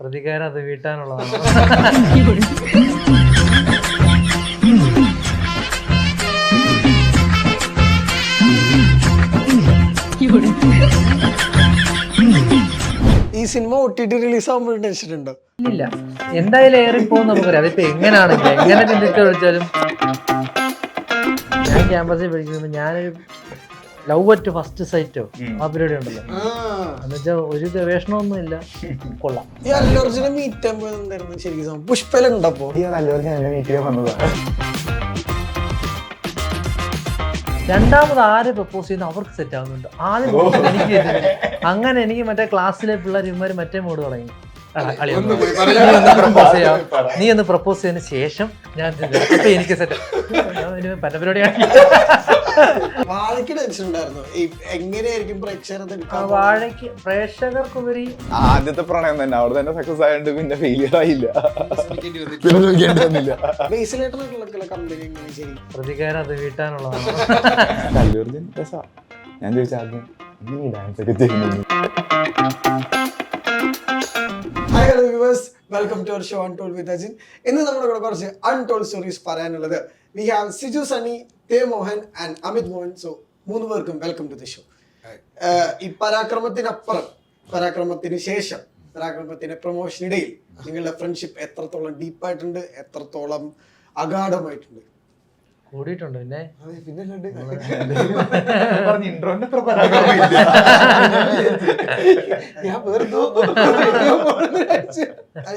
പ്രതികാരം അത് വീട്ടാനുള്ളതാണ്. ഈ സിനിമ ഒട്ടിട്ട് റിലീസ് ടെൻഷൻ ഉണ്ടോ? ഇല്ല. എന്തായാലും ഏറിപ്പോകും നമുക്കറിയാം അതിപ്പോ എങ്ങനെയാണ് എങ്ങനെ ചിന്തിച്ചു വിളിച്ചാലും. ഞാൻ ക്യാമ്പസിൽ പഠിക്കുമ്പോൾ ഞാനൊരു ലവ് അറ്റ് ഫസ്റ്റ് സൈറ്റോ ആ പരിപാടി ഉണ്ടല്ലോ. എന്നുവെച്ചാൽ ഒരു ഗവേഷണമൊന്നും ഇല്ല കൊള്ളാം. ഈ മീറ്റ് ചെയ്യുമ്പോൾ ശരിക്കും മീറ്റ് ചെയ്യാൻ വന്നതാണ് രണ്ടാമത് ആര് പ്രപ്പോസ് ചെയ്യുന്ന അവർക്ക് സെറ്റ് ആവുന്നുണ്ട്. ആദ്യം എനിക്ക്. അങ്ങനെ എനിക്ക് മറ്റേ ക്ലാസ്സിലെ പിള്ളേർ ഇവന്മാർ മറ്റേ മോഡ് തുടങ്ങി. ഒന്ന് നീ ഒന്ന് പ്രപ്പോസ് ചെയ്യാം. നീ ഒന്ന് പ്രപ്പോസ് ചെയ്തതിന് ശേഷം ഞാൻ. അപ്പൊ എനിക്ക് സെറ്റ് വാഴയ്ക്ക് ടെൻഷൻ ഉണ്ടായിരുന്നു. ഈ എങ്ങനെയായിരിക്കും പ്രേക്ഷകർ അത് ആ എടുക്കാൻ വാഴയ്ക്ക് പ്രേക്ഷകർക്കുപരി ആദ്യത്തെ പ്രണയം തന്നെ. അവിടെ തന്നെ സക്സസ് ആയതുകൊണ്ട് പിന്നെ ഫെയിലിയർ ആയില്ല. പിന്നെ വന്നില്ല. പ്രതികാരം അത് വീട്ടാനുള്ളതാണ്. ഞാൻ ചോദിച്ചാൽ ഡാൻസ് ഒക്കെ ചെയ്യുന്നു welcome to our show untold with Ajin ഇന്ന് നമ്മുടെ കൂടെ കുറച്ച് അൺടോൾ സ്റ്റോറീസ് പറയാനുള്ളത്. വി ഹാവ് സിജു സണി തേ മോഹൻ ആൻഡ് അമിത് മോഹൻ സോ മൂന്ന് പേർക്കും വെൽക്കം ടു ദി ഷോ ഈ പരാക്രമത്തിനപ്പുറം പരാക്രമത്തിന് ശേഷം പരാക്രമത്തിന്റെ പ്രൊമോഷനിടയിൽ നിങ്ങളുടെ ഫ്രണ്ട്ഷിപ്പ് എത്രത്തോളം ഡീപ്പായിട്ടുണ്ട് എത്രത്തോളം അഗാധമായിട്ടുണ്ട് കൂടിയിട്ടുണ്ട്. പിന്നെ ഇൻട്രോന്റെ ഞാൻ വെറുതെ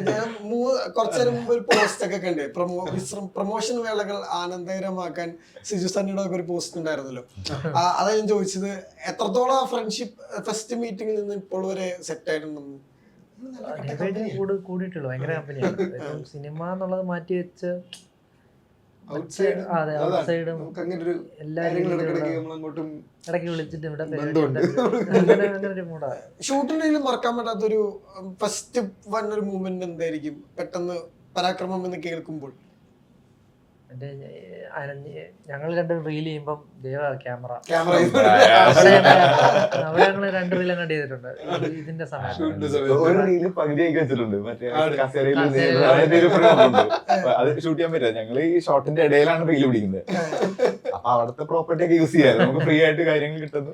ഞാൻ മുമ്പ് ഒരു പോസ്റ്റ് ഒക്കെ കണ്ടേ. പ്രൊമോ പ്രൊമോഷൻ വേളകൾ ആനന്ദകരമാക്കാൻ സിജു സണ്ണിയുടെ ഒക്കെ ഒരു പോസ്റ്റ് ഉണ്ടായിരുന്നല്ലോ. അതാ ഞാൻ ചോദിച്ചത് എത്രത്തോളം ആ ഫ്രണ്ട്ഷിപ്പ് ഫസ്റ്റ് മീറ്റിംഗിൽ നിന്ന് ഇപ്പോൾ വരെ സെറ്റ് ആയിട്ടുണ്ടെന്ന് കൂടി കൂടിയിട്ടുള്ളൂ. ഭയങ്കര കമ്പനിയാണ് സിനിമ എന്നുള്ളത് മാറ്റി വെച്ച്. അതെ അതാണ്. ഔട്ട്സൈഡും അങ്ങനെ ഇടയ്ക്ക് വിളിച്ചിട്ട് ഇവിടെ. അങ്ങനെ അങ്ങനെ ഒരു മൂടാ ഷൂട്ടിനിടയിൽ മറക്കാൻ പറ്റാത്തൊരു ഫസ്റ്റ് വന്നൊരു മൂവ്മെന്റ് എന്തായിരിക്കും പെട്ടെന്ന് പരാക്രമം എന്ന് കേൾക്കുമ്പോൾ മറ്റേ ഞങ്ങൾ രണ്ടും റീൽ ചെയ്യുമ്പം ദൈവ ക്യാമറ. ക്യാമറ അവിടെ ഞങ്ങൾ രണ്ട് റീൽ അങ്ങോട്ട് ചെയ്തിട്ടുണ്ട് ഇതിന്റെ സമയത്ത്. ഷൂട്ട് ചെയ്യാൻ പറ്റില്ല. ഞങ്ങൾ ഈ ഷോട്ടിന്റെ ഇടയിലാണ് റീൽ പിടിക്കുന്നത്. അപ്പൊ അവിടുത്തെ പ്രോപ്പർട്ടി ഒക്കെ യൂസ് ചെയ്യാം നമുക്ക് ഫ്രീ ആയിട്ട് കാര്യങ്ങൾ കിട്ടുന്നു.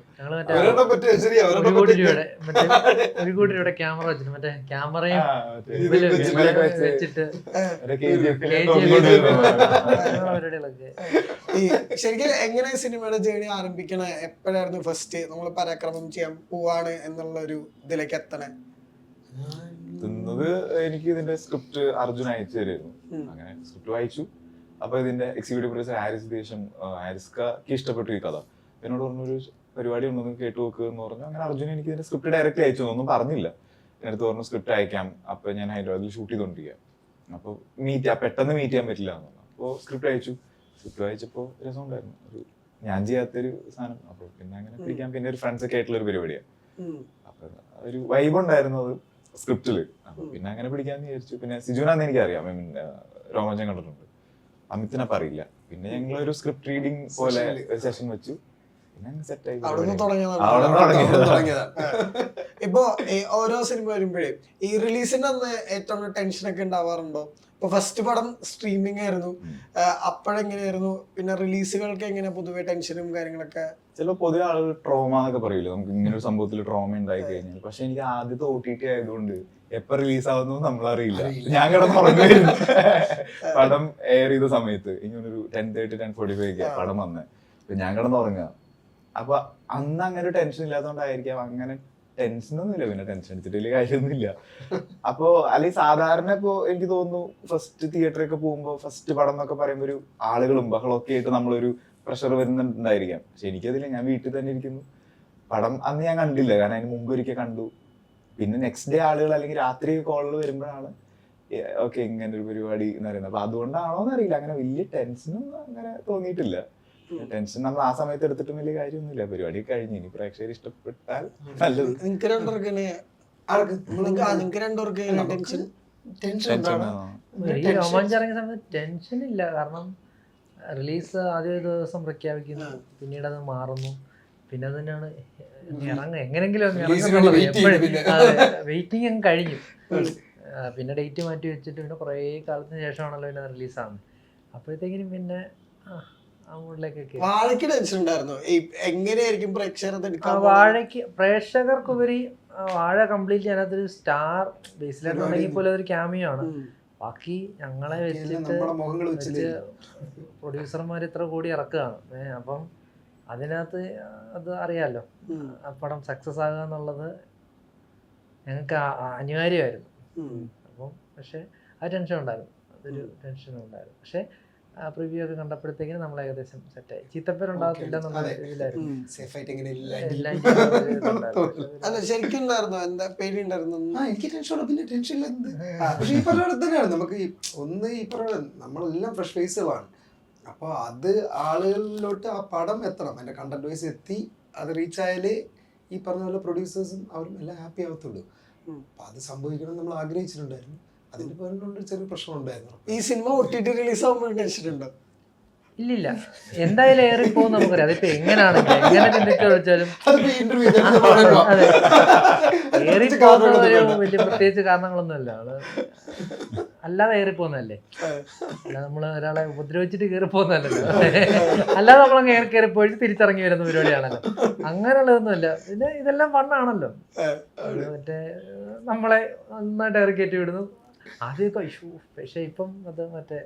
ഒരു അവരുടെ കോടി രൂപയുടെ മറ്റേ ഒരു കോടി ക്യാമറ വെച്ചിട്ട് മറ്റേ ക്യാമറയും വെച്ചിട്ട്. ഒരു KGF ലെ ഈ ശരിക്കും എങ്ങനെ സിനിമയുടെ ജേണി ആരംഭിക്കണ എപ്പോഴായിരുന്നു ഫസ്റ്റ് നമ്മൾ പരാക്രമം ചെയ്യാൻ പോവാണ് എന്നുള്ള ഒരു ഇതിലേക്ക് എത്തണേ? തിന്നത് എനിക്ക് ഇതിന്റെ സ്ക്രിപ്റ്റ് അർജുൻ അയച്ചു തരുമായിരുന്നു അങ്ങനെ സ്ക്രിപ്റ്റ് വായിച്ചു. അപ്പൊ ഇതിന്റെ എക്സിക്യൂട്ടീവ് പ്രൊഡ്യൂസർ ഹാരിസ് ദേശം ഹാരിസ്ക്ക് ഇഷ്ടപ്പെട്ടു ഈ കഥ. എന്നോട് പറഞ്ഞൊരു പരിപാടി ഉണ്ടെന്ന് കേട്ടു നോക്ക് എന്ന് പറഞ്ഞു. അങ്ങനെ അർജുൻ എനിക്ക് ഇതിന്റെ സ്ക്രിപ്റ്റ് ഡയറക്റ്റ് അയച്ചു ഒന്നും പറഞ്ഞില്ല. എടുത്ത് പറഞ്ഞു സ്ക്രിപ്റ്റ് അയക്കാം. അപ്പൊ ഞാൻ ഹൈദരാബാദിൽ ഷൂട്ട് ചെയ്തോണ്ടിരിക്കാം അപ്പൊ മീറ്റ് പെട്ടെന്ന് മീറ്റ് ചെയ്യാൻ പറ്റില്ല എന്ന് അപ്പോൾ സ്ക്രിപ്റ്റ് അയച്ചു. സ്ക്രിപ്റ്റ് വായിച്ചപ്പോൾ രസമുണ്ടായിരുന്നു ഒരു ഞാൻ ചെയ്യാത്തൊരു സാധനം. അപ്പോൾ പിന്നെ അങ്ങനെ പിടിക്കാൻ പിന്നെ ഒരു ഫ്രണ്ട്സ് ഒക്കെ ആയിട്ടുള്ള ഒരു പരിപാടിയാണ് ഉം. അപ്പൊ ഒരു വൈബ് ഉണ്ടായിരുന്നു അത് സ്ക്രിപ്റ്റിൽ അപ്പൊ പിന്നെ അങ്ങനെ പിടിക്കാന്ന് വിചാരിച്ചു. പിന്നെ സിജുനാന്ന് എനിക്കറിയാം. ഐ മീൻ രോമാഞ്ചം കണ്ടിട്ടുണ്ട്. അമിത്തിനെ അറിയില്ല പിന്നെ ഞങ്ങൾ ഒരു സ്ക്രിപ്റ്റ് റീഡിങ് പോലെ ഒരു സെഷൻ വെച്ചു. ഇപ്പൊ ഓരോ സിനിമ വരുമ്പോഴേ ഈ റിലീസിന്റെ അന്ന് ഏറ്റവും ടെൻഷൻ ഒക്കെ ഉണ്ടാവാറുണ്ടോ? ഇപ്പൊ ഫസ്റ്റ് പടം സ്ട്രീമിംഗ് ആയിരുന്നു. അപ്പോഴെങ്ങനെയായിരുന്നു? പിന്നെ റിലീസുകൾക്ക് എങ്ങനെ പൊതുവെ ടെൻഷനും കാര്യങ്ങളൊക്കെ? ചില പൊതുവെ ആളുകൾ ട്രോമ എന്നൊക്കെ പറയില്ലേ നമുക്ക് ഇങ്ങനെ ഒരു സംഭവത്തിൽ ട്രോമ ഉണ്ടായി കഴിഞ്ഞാൽ പക്ഷെ എനിക്ക് ആദ്യത്തെ ഒ ടി ടി ആയതുകൊണ്ട് എപ്പൊ റിലീസ് ആവുന്നു നമ്മളറിയില്ല. അറിയില്ല. ഞാൻ കിടന്നുറങ്ങുമായിരുന്നു പടം എയർ ചെയ്ത സമയത്ത് ഇങ്ങനൊരു ten thirty ten forty five പടം വന്ന്. ഞാൻ കിടന്നുറങ്ങുക അപ്പൊ അന്ന് അങ്ങനെ ഒരു ടെൻഷൻ ഇല്ലാത്തതുകൊണ്ടായിരിക്കാം അങ്ങനെ ടെൻഷൻ ഒന്നുമില്ല. പിന്നെ ടെൻഷൻ അടിച്ചിട്ട് വലിയ കാര്യമൊന്നുമില്ല. അപ്പോ അല്ലെങ്കിൽ സാധാരണ ഇപ്പോ എനിക്ക് തോന്നുന്നു ഫസ്റ്റ് തിയേറ്ററൊക്കെ പോകുമ്പോ ഫസ്റ്റ് പടം എന്നൊക്കെ പറയുമ്പോ ഒരു ആളുകളും ബഹളമൊക്കെ ആയിട്ട് നമ്മളൊരു പ്രഷർ വരുന്നുണ്ടായിരിക്കാം. പക്ഷെ എനിക്കതില്ല. ഞാൻ വീട്ടിൽ തന്നെ ഇരിക്കുന്നു. പടം അന്ന് ഞാൻ കണ്ടില്ല. കാരണം അതിന് മുമ്പ് ഒരിക്കൽ കണ്ടു. പിന്നെ നെക്സ്റ്റ് ഡേ ആളുകൾ അല്ലെങ്കിൽ രാത്രി കോളിൽ വരുമ്പോഴാണ് ഓക്കെ ഇങ്ങനെ ഒരു പരിപാടി എന്ന് പറയുന്നത്. അപ്പൊ അതുകൊണ്ടാണോ എന്നറിയില്ല അങ്ങനെ വലിയ ടെൻഷനൊന്നും അങ്ങനെ തോന്നിയിട്ടില്ല. ടെൻഷൻ നമ്മൾ ആ സമയത്ത് എടുത്തിട്ടും വലിയ കാര്യമൊന്നുമില്ല. പരിപാടി കഴിഞ്ഞു. ഇനി പ്രേക്ഷകർ ഇഷ്ടപ്പെട്ടാൽ നല്ലത്. നിങ്ങൾക്ക് രണ്ടുപേർക്ക് നിങ്ങൾക്ക് രണ്ടുപേർക്ക് ടെൻഷൻ ടെൻഷൻ രോമാഞ്ചം ഇറങ്ങിയ സമയത്ത് ടെൻഷൻ ഇല്ല. കാരണം റിലീസ് ആദ്യ ദിവസം പ്രഖ്യാപിക്കുന്നു. പിന്നീട് അത് മാറുന്നു. പിന്നെ അത് തന്നെയാണ് ഇറങ്ങുക. എങ്ങനെങ്കിലും. വെയിറ്റിംഗ് അങ്ങ് കഴിഞ്ഞു. പിന്നെ ഡേറ്റ് മാറ്റി വെച്ചിട്ട് പിന്നെ കുറേ കാലത്തിന് ശേഷമാണല്ലോ പിന്നെ റിലീസാകുന്നത് അപ്പോഴത്തേക്കിനും പിന്നെ വാഴയ്ക്ക് ടെൻഷൻ ഉണ്ടായിരുന്നു? ഈ എങ്ങനെയായിരിക്കും പ്രേക്ഷകർ? വാഴയ്ക്ക് പ്രേക്ഷകർക്കുപരി വാഴ കംപ്ലീറ്റ് കംപ്ലീറ്റ്ലി അതിനകത്തൊരു സ്റ്റാർ ബേസിലായിട്ടുണ്ടെങ്കിൽ പോലും അതൊരു ക്യാമിയോ ആണ്. ബാക്കി ഞങ്ങളെ വെച്ചിട്ട് പ്രൊഡ്യൂസർമാർ ഇത്ര കൂടി ഇറക്കുകയാണ്. അപ്പം അതിനകത്ത് അത് അറിയാലോ. ആ പടം സക്സസ് ആകുക എന്നുള്ളത് ഞങ്ങൾക്ക് അനിവാര്യമായിരുന്നു. അപ്പം പക്ഷെ ആ ടെൻഷൻ ഉണ്ടായിരുന്നു. അതൊരു ടെൻഷൻ ഉണ്ടായിരുന്നു. പക്ഷേ പ്രിവ്യൂ ഒക്കെ കണ്ടപ്പോഴത്തേക്കിനും നമ്മൾ ഏകദേശം സെറ്റായി ചീത്തപ്പേരുണ്ടാകത്തില്ല എന്നുള്ള ശരിക്കും ഉണ്ടായിരുന്നോ. എന്താ പേടി ഉണ്ടായിരുന്നു ആ എനിക്ക് ടെൻഷൻ പിന്നെ ടെൻഷൻ ഇല്ല. എന്ത്? പക്ഷെ ഈ പറഞ്ഞ തന്നെയാണ്. നമുക്ക് ഒന്ന് ഈ പറഞ്ഞ നമ്മളെല്ലാം ഫ്രഷ് ഫേസുകളാണ് അപ്പോൾ അത് ആളുകളിലോട്ട് ആ പടം എത്തണം. അതിന്റെ കണ്ടന്റ് വൈസ് എത്തി അത് റീച്ച് ആയാലേ ഈ പറഞ്ഞ പോലെ പ്രൊഡ്യൂസേഴ്സും അവരും എല്ലാം ഹാപ്പി ആവത്തുള്ളൂ. അപ്പൊ അത് സംഭവിക്കണം നമ്മൾ ആഗ്രഹിച്ചിട്ടുണ്ടായിരുന്നു. അതിന്റെ പേരിലുണ്ട് ചെറിയ പ്രശ്നം ഉണ്ടായിരുന്നു ഈ സിനിമ ഒട്ടിട്ട് റിലീസ് ആകുമ്പോൾ കഴിച്ചിട്ടുണ്ടോ? ഇല്ലില്ല. എന്തായാലും ഏറിപ്പോകും നമുക്കറിയാം. അതിപ്പോ എങ്ങനെയാണ് എങ്ങനെ ചിന്തിച്ചു വിളിച്ചാലും അതെ. ഏറിപ്പോകുന്ന വലിയ പ്രത്യേകിച്ച് കാരണങ്ങളൊന്നുമല്ല. അവൾ അല്ലാതെ ഏറിപ്പോകുന്നതല്ലേ അല്ല നമ്മൾ ഒരാളെ ഉപദ്രവിച്ചിട്ട് കയറി പോകുന്നതല്ലല്ലോ അല്ലാതെ നമ്മളങ്ങ് ഏറി കയറി പോയിട്ട് തിരിച്ചിറങ്ങി വരുന്ന പരിപാടിയാണല്ലോ. അങ്ങനെയുള്ളതൊന്നുമില്ല. പിന്നെ ഇതെല്ലാം വണ്ണാണല്ലോ. മറ്റേ നമ്മളെ നന്നായിട്ട് ഇറക്കി കയറ്റി വിടുന്നു. ആദ്യമൊക്കെ ഇഷ്യൂ പക്ഷെ ഇപ്പം അത് മറ്റേ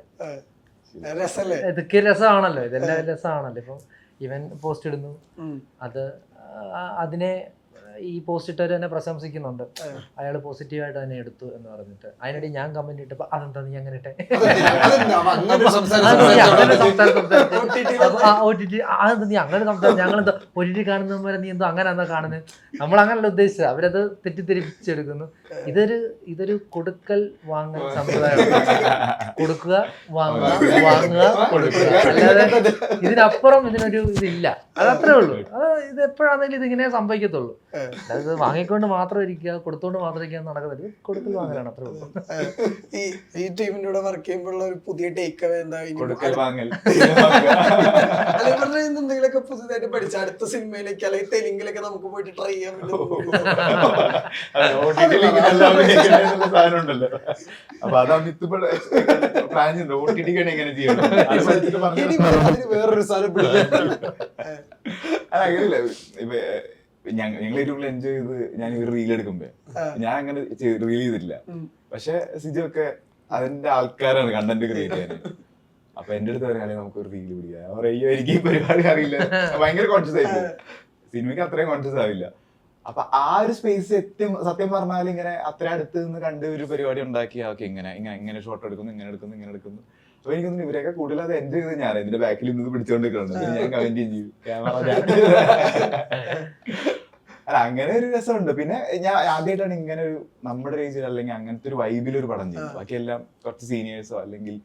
ഇതൊക്കെ രസമാണല്ലോ ഇതെല്ലാം രസമാണല്ലോ. ഇപ്പം ഇവൻ പോസ്റ്റ് ഇടുന്നു. അത് അതിനെ ഈ പോസ്റ്റ് ഇട്ടവർ തന്നെ പ്രശംസിക്കുന്നുണ്ട്. അയാൾ പോസിറ്റീവായിട്ട് തന്നെ എടുത്തു എന്ന് പറഞ്ഞിട്ട്. അതിനിടെ ഞാൻ കമന്റ് ഇട്ടപ്പോ അതെന്താ നീ അങ്ങനെ ഇട്ടെ? അതെന്താ നീ അങ്ങനെ പോലെ സംസാരിച്ചു ഞങ്ങളെന്താ ഒരിട്ടി കാണുന്നവരെ നീ എന്തോ അങ്ങനെ എന്താ കാണുന്നത് നമ്മൾ അങ്ങനല്ല ഉദ്ദേശിച്ചത്. അവരത് തെറ്റിദ്ധരിപ്പിച്ചെടുക്കുന്നു. ഇതൊരു ഇതൊരു കൊടുക്കൽ വാങ്ങൽ സമ്പ്രദായമാണ്. കൊടുക്കുക വാങ്ങുക വാങ്ങുക കൊടുക്കുക. അല്ലാതെ ഇതിനപ്പുറം ഇതിനൊരു ഇതില്ല. അതത്രേ ഉള്ളൂ. അത് ഇത് എപ്പോഴാണെങ്കിലും ഇതിങ്ങനെ സംഭവിക്കത്തുള്ളൂ. അതായത് വാങ്ങിക്കൊണ്ട് മാത്രം ഇരിക്കുക കൊടുത്തോണ്ട് മാത്രം ഇരിക്കുക നടക്കുന്നത് കൊടുക്കൽ വാങ്ങലാണ് അത്ര ഈ ഈ ടീമിന്റെ കൂടെ വർക്ക് ചെയ്യുമ്പോഴുള്ള ഒരു പുതിയ ടേക്ക് അവേ എന്താ എന്തെങ്കിലുമൊക്കെ പുതുതായിട്ട് പഠിച്ച അടുത്ത സിനിമയിലേക്ക് അല്ലെങ്കിൽ തെലുങ്കിലൊക്കെ നമുക്ക് പോയിട്ട് ട്രൈ ചെയ്യാൻ സാധനം ഉണ്ടല്ലോ. അപ്പൊ അത് അമിത് പ്ലാൻ ചെയ്യുന്നത് ഒ ടി ടിക്കാണ് എങ്ങനെ അതിന് വേറൊരു സാധനം അങ്ങനെയല്ല. ഞങ്ങൾ ഏറ്റവും കൂടുതൽ എൻജോയ് ചെയ്ത് ഞാൻ ഒരു റീൽ എടുക്കുമ്പോ. ഞാൻ അങ്ങനെ റീൽ ചെയ്തിട്ടില്ല. പക്ഷെ സിജു ഒക്കെ അതിന്റെ ആൾക്കാരാണ് കണ്ടന്റ് ക്രിയേറ്റ് ചെയ്യാൻ അപ്പൊ എന്റെ അടുത്ത് പറയുകയാണെങ്കിൽ നമുക്ക് ഒരു റീൽ പിടിക്കാം. അയ്യോ എനിക്ക് ഈ പരിപാടി അറിയില്ല. ഭയങ്കര കോൺഷ്യസ് ആയിട്ട് സിനിമയ്ക്ക് അത്രയും കോൺഷ്യസ് ആവില്ല. അപ്പൊ ആ ഒരു സ്പേസ് എത്തും സത്യം പറഞ്ഞാൽ ഇങ്ങനെ അത്ര അടുത്ത് നിന്ന് കണ്ട് ഒരു പരിപാടി ഉണ്ടാക്കി ഓക്കെ ഇങ്ങനെ ഇങ്ങനെ ഇങ്ങനെ ഷോട്ട് എടുക്കുന്നു ഇങ്ങനെ എടുക്കുന്നു ഇങ്ങനെ എടുക്കുന്നു. അപ്പൊ എനിക്ക് തോന്നുന്നു ഇവരൊക്കെ കൂടുതലത് എൻജോയ് ചെയ്ത്? ഞാൻ ഇതിന്റെ ബാക്കിൽ നിന്ന് പിടിച്ചോണ്ടിരിക്കുന്നുണ്ട് ഞാൻ കമന്റ് ചെയ്യും. അല്ല അങ്ങനെ ഒരു രസമുണ്ട്. പിന്നെ ഞാൻ ആദ്യമായിട്ടാണ് ഇങ്ങനെ ഒരു നമ്മുടെ റേഞ്ചിൽ അല്ലെങ്കിൽ അങ്ങനത്തെ ഒരു വൈബിൽ ഒരു പടം ചെയ്യുന്നത് ബാക്കിയെല്ലാം കുറച്ച് സീനിയേഴ്സോ അല്ലെങ്കിൽ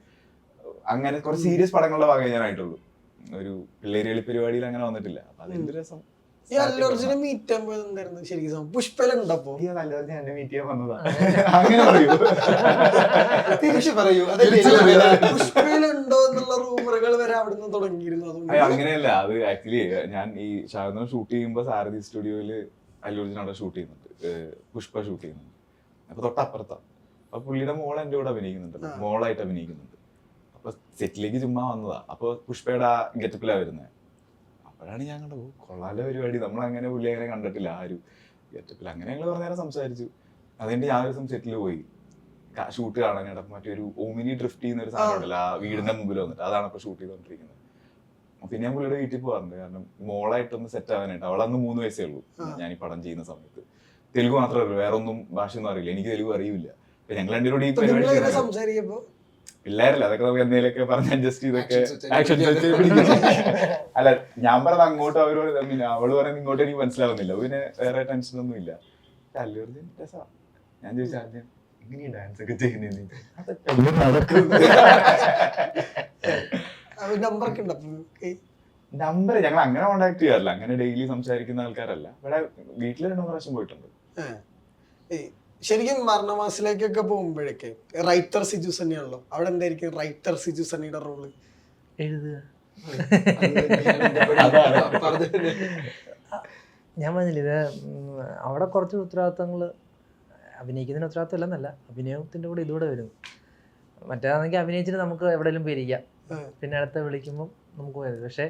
അങ്ങനെ കുറച്ച് സീരിയസ് പടങ്ങളുടെ ഭാഗമേ ഞാനായിട്ടുള്ളൂ. ഒരു പിള്ളേരുകളി പരിപാടിയിൽ അങ്ങനെ വന്നിട്ടില്ല. അപ്പൊ അതിന്റെ രസം? ഈ അല്ലർജുനെ മീറ്റ് ചെയ്യുമ്പോൾ എന്തായിരുന്നു ശരിക്കും സംഭവം? പുഷ്പലുണ്ടപ്പോ ഈ മീറ്റ് ചെയ്യാൻ അങ്ങനെ പറയൂ. തിരിച്ചു പറയൂ. അതല്ലേ തിരിച്ച് ഇതിലെ പുഷ്പയിലുണ്ടോ എന്നുള്ള റൂമറുകൾ വരെ തുടങ്ങിയിരുന്നു അങ്ങനെയല്ല. അത് ആക്ച്വലി ഞാൻ ഈ ശാരദം ഷൂട്ട് ചെയ്യുമ്പോ സാരഥി സ്റ്റുഡിയോയിൽ അല്ലൂർജുൻ അവിടെ ഷൂട്ട് ചെയ്യുന്നുണ്ട്. പുഷ്പ ഷൂട്ട് ചെയ്യുന്നുണ്ട്. അപ്പൊ തൊട്ടപ്പുറത്താ. അപ്പൊ പുള്ളിയുടെ മോൾ എന്റെ കൂടെ അഭിനയിക്കുന്നുണ്ട്. മോളായിട്ട് അഭിനയിക്കുന്നുണ്ട്. അപ്പൊ സെറ്റിലേക്ക് ചുമ്മാ വന്നതാ. അപ്പൊ പുഷ്പയുടെ ആ ഗെറ്റപ്പിലാ വരുന്നത് അപ്പോഴാണ് ഞാൻ കണ്ടത് "ഓ, പരിപാടി. നമ്മൾ അങ്ങനെ പുള്ളി അങ്ങനെ കണ്ടിട്ടില്ല ആരും. ഒരു ഗെറ്റപ്പിൽ അങ്ങനെ ഞങ്ങൾ കുറേ നേരം സംസാരിച്ചു. അതിന്റെ ഞാൻ ഒരു ദിവസം സെറ്റിൽ പോയി. ഷൂട്ട് കാണാനായിട്ട് അപ്പൊ മറ്റൊരു ഓമിനി ഡ്രിഫ്റ്റ് ചെയ്യുന്ന ഒരു സാധനം ഉണ്ടല്ലോ ആ വീടിന്റെ മുമ്പിൽ വന്നിട്ട്. അതാണ് ഇപ്പൊ ഷൂട്ട് ചെയ്തോണ്ടിരിക്കുന്നത്. പിന്നെ ഞാൻ പുള്ളിയുടെ വീട്ടിൽ പോകാറുണ്ട് കാരണം മോളായിട്ടൊന്ന് സെറ്റ് ആവാനായിട്ട്. അവൾ അന്ന് മൂന്ന് വയസ്സേ ഉള്ളൂ. ഞാൻ ഈ പടം ചെയ്യുന്ന സമയത്ത്. തെലുങ്ക് മാത്രമേ അറിയൂ വേറെ ഒന്നും ഭാഷയൊന്നും അറിയില്ല. എനിക്ക് തെലുങ്ക് അറിയില്ല. ഞങ്ങൾ രണ്ടുപേരും പിള്ളേരല്ല അതൊക്കെ നമുക്ക് എന്തെങ്കിലുമൊക്കെ പറഞ്ഞ് അഡ്ജസ്റ്റ് ചെയ്തൊക്കെ ആക്ഷൻ പിടിക്കും. അല്ല ഞാൻ പറഞ്ഞത് അങ്ങോട്ട് അവരോട് പിന്നെ അവൾ പറയുന്നത് ഇങ്ങോട്ട് എനിക്ക് മനസ്സിലാവുന്നില്ല. പിന്നെ വേറെ ടെൻഷൻ ഒന്നും ഇല്ല. രസാ. ഞാൻ ചോദിച്ചു ആദ്യം എങ്ങനെയാ ഡാൻസ് ഒക്കെ ചെയ്യുന്നത് അതൊക്കെ നമ്പർ ഉണ്ട് ഞങ്ങൾ അങ്ങനെ കോണ്ടാക്ട് ചെയ്യാറില്ല. അങ്ങനെ ഡെയിലി സംസാരിക്കുന്ന ആൾക്കാരല്ല. ഇവിടെ വീട്ടിൽ രണ്ടു പ്രാവശ്യം പോയിട്ടുണ്ട്. ശരിക്കും മരണമാസിലേക്കൊക്കെ പോകുമ്പോഴേക്ക് റൈറ്റർ സിജു സണ്ണിയാണല്ലോ അവിടെ എന്തായിരിക്കും റൈറ്റർ സിജു സണ്ണിയുടെ റോൾ എഴുതുക. ഞാൻ പറഞ്ഞില്ല ഇത് അവിടെ കുറച്ച് ഉത്തരവാദിത്തങ്ങൾ അഭിനയിക്കുന്നതിന് ഉത്തരവാദിത്വം ഇല്ലെന്നല്ല അഭിനയത്തിന്റെ കൂടെ ഇതുകൂടെ വരുന്നു മറ്റേതാണെങ്കിൽ അഭിനയിച്ചിട്ട് നമുക്ക് എവിടെയെങ്കിലും പേരിക്കാം പിന്നെ അടുത്ത വിളിക്കുമ്പോൾ നമുക്ക് പോയത്. പക്ഷേ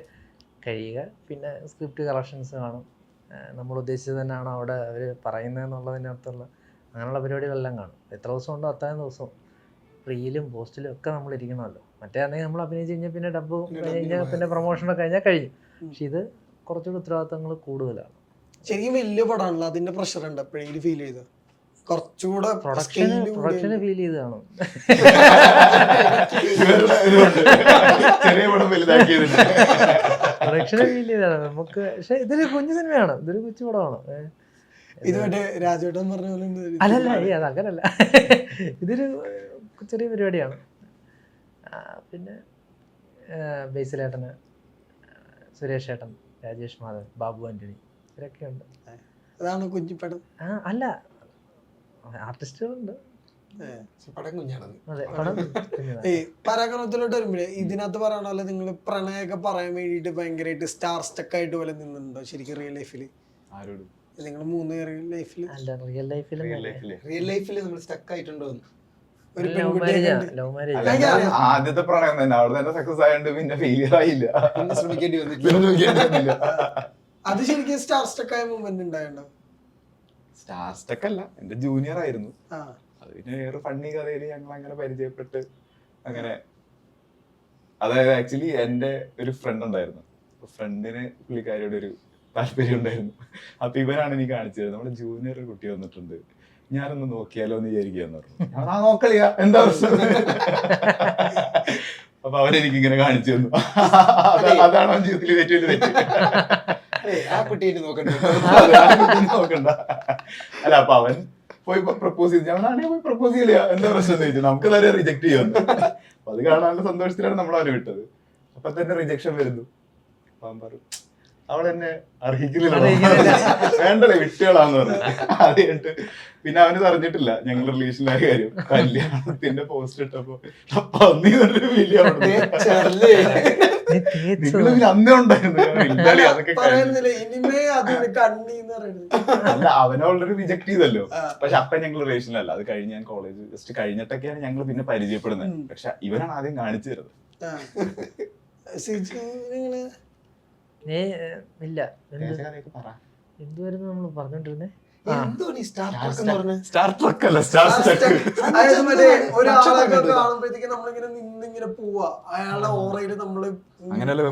കഴിയുക. പിന്നെ സ്ക്രിപ്റ്റ് കളക്ഷൻസ് കാണും. നമ്മൾ ഉദ്ദേശിച്ചത് തന്നെയാണ് അവിടെ അവർ പറയുന്നതെന്നുള്ളതിനകത്തുള്ള അങ്ങനെയുള്ള പരിപാടികളെല്ലാം കാണും. എത്ര ദിവസം ഉണ്ടോ അത്രയും ദിവസം. റീലും പോസ്റ്റിലും ഒക്കെ നമ്മൾ ഇരിക്കണമല്ലോ. മറ്റേ ആണെങ്കിൽ നമ്മൾ അഭിനയിച്ച് കഴിഞ്ഞാൽ പിന്നെ ഡബ് കഴിഞ്ഞാൽ പിന്നെ പ്രൊമോഷനൊക്കെ കഴിഞ്ഞാൽ കഴിഞ്ഞു. പക്ഷെ ഇത് കുറച്ചുകൂടി ഉത്തരവാദിത്തങ്ങൾ കൂടുതലാണ്. ശരിക്കും വലിയ പടമാണല്ലോ അതിന്റെ പ്രഷർ ഉണ്ട് എപ്പോഴെങ്കിലും ഫീൽ ചെയ്ത്. കുറച്ചുകൂടെ പ്രൊഡക്ഷൻ പ്രൊഡക്ഷന് ഫീൽ ചെയ്ത് കാണും. പ്രൊഡക്ഷന് ഫീൽ ചെയ്താണ് നമുക്ക് പക്ഷെ ഇതൊരു കുഞ്ഞു സിനിമയാണ് ഇതൊരു കൊച്ചു പടമാണ്. ഇത് മറ്റേ രാജേട്ടൻ പറഞ്ഞ പോലെ ഉണ്ട്. അല്ലല്ല ഈ അത് അങ്ങനല്ല. ഇതൊരു ചെറിയ പരിപാടിയാണ്. പിന്നെ ബേസിലേട്ടന് സുരേഷ് ഏട്ടൻ രാജേഷ് മാധവൻ ബാബു ആന്റണി ഇവരൊക്കെ ഉണ്ട് അതാണ് കുഞ്ഞിപ്പടം. ആ അല്ല ആർട്ടിസ്റ്റുകളുണ്ട്. പക്ഷെ പടം കുഞ്ഞാണെന്ന് അതെ പടം കുഞ്ഞതാണ്. ഈ പരാക്രമത്തിലോട്ട് വരുമ്പോഴേ ഇതിനകത്ത് പറയണല്ലോ പോലെ നിങ്ങൾ പ്രണയമൊക്കെ പറയാൻ വേണ്ടിയിട്ട് ഭയങ്കരമായിട്ട് സ്റ്റാർ സ്റ്റക്ക് ആയിട്ട് പോലെ നിന്നുണ്ടോ ശരിക്കും റിയൽ ലൈഫിൽ ആരോട്. നിങ്ങൾ മൂന്ന് റിയൽ ലൈഫിൽ അല്ല റിയൽ ലൈഫിൽ റിയൽ ലൈഫിൽ നമ്മൾ സ്റ്റക്ക് ആയിട്ടുണ്ടോ? എന്ന് ഒരു ആദ്യത്തെ പ്രണയം തന്നെ. അവിടെ തന്നെ സക്സസ് ആയതുകൊണ്ട് പിന്നെ ഫെയിലിയർ ആയില്ല. ശ്രമിക്കേണ്ടി വന്നിട്ടില്ല. അത് ശരിക്കും സ്റ്റാർ സ്റ്റക്ക് ആയ മൂമെന്റ് ഉണ്ടായിട്ടുണ്ടോ സ്റ്റാർ സ്റ്റക്ക് അല്ല. എന്റെ ജൂനിയർ ആയിരുന്നു. ആ. അത് പിന്നെ വേറെ ഫണ്ണി കഥയിൽ ഞങ്ങൾ അങ്ങനെ പരിചയപ്പെട്ട് അങ്ങനെ അതായത് ആക്ച്വലി എന്റെ ഒരു ഫ്രണ്ട് ഉണ്ടായിരുന്നു. ഫ്രണ്ടിന് പുള്ളിക്കാരിയുടെ ഒരു താല്പര്യം ഉണ്ടായിരുന്നു അപ്പൊ ഇവരാണ് എനിക്ക് കാണിച്ചത്. നമ്മുടെ ജൂനിയർ കുട്ടി വന്നിട്ടുണ്ട്. ഞാനൊന്ന് നോക്കിയാലോ എന്ന് വിചാരിക്കാന്ന് പറഞ്ഞു. ആ നോക്കളിയ എന്താ പ്രശ്നം? അപ്പൊ അവരെനിക്ക് ഇങ്ങനെ കാണിച്ചു തന്നു. അതാണ് അവൻ ജീവിതത്തിൽ ഏറ്റവും വലിയ തെറ്റ്. ആ കുട്ടീനെ നോക്കണ്ട. കുട്ടീനെ നോക്കണ്ട. അല്ല അപ്പൊ അവൻ പോയി പ്രപ്പോസ് ചെയ്തു. ഞാൻ ആണെങ്കിൽ പോയി പ്രപ്പോസ് ചെയ്യില്ല എന്താ പ്രശ്നം? ചോദിച്ചു. നമുക്ക് തന്നെ റിജക്ട് ചെയ്യുന്നു അപ്പൊ അത് കാണാനുള്ള സന്തോഷത്തിലാണ് നമ്മൾ അവനെ വിട്ടത്. അപ്പൊ തന്നെ റിജക്ഷൻ വരുന്നു. അപ്പൊ അവൻ പറഞ്ഞു അവൾ എന്നെ അർഹിക്കുന്നില്ല. അർഹിക്കുന്നില്ല. വേണ്ടല്ലേ വിട്ടുകളാന്ന് പറഞ്ഞു. അത് കഴിഞ്ഞിട്ട് പിന്നെ അവന് പറഞ്ഞിട്ടില്ല ഞങ്ങൾ റിലേഷനിലായ കാര്യം. കല്യാണത്തിന്റെ പോസ്റ്റ് ഇട്ടപ്പോ പന്നി വലിയ അന്നേ ഉണ്ടായിരുന്നു. അവനെ ഓൾറെഡി റിജക്ട് ചെയ്തല്ലോ. പക്ഷെ അപ്പൊ ഞങ്ങൾ റിലേഷനിലല്ല അത് കഴിഞ്ഞ് ഞാൻ കോളേജ് ജസ്റ്റ് കഴിഞ്ഞിട്ടൊക്കെയാണ് ഞങ്ങൾ പിന്നെ പരിചയപ്പെടുന്നത്. പക്ഷെ ഇവനാണ് ആദ്യം കാണിച്ചു തരുന്നത്. ഏ, ഇല്ല. എന്ത്? എന്തുവായിരുന്നു നമ്മൾ പറഞ്ഞോണ്ടിരുന്നേ? സ്റ്റാർ ട്രക്ക് എന്ന് പറഞ്ഞത് സ്റ്റാർ ട്രക്ക് അല്ല സ്റ്റാർ സ്റ്റക്ക്. അതായത് മറ്റേ ഒരാളൊക്കെ നക്ഷത്രം കാണുമ്പോഴത്തേക്ക് നമ്മളിങ്ങനെ നിന്നിങ്ങനെ പോവാ. അയാളുടെ നമ്മൾ അങ്ങനെയല്ല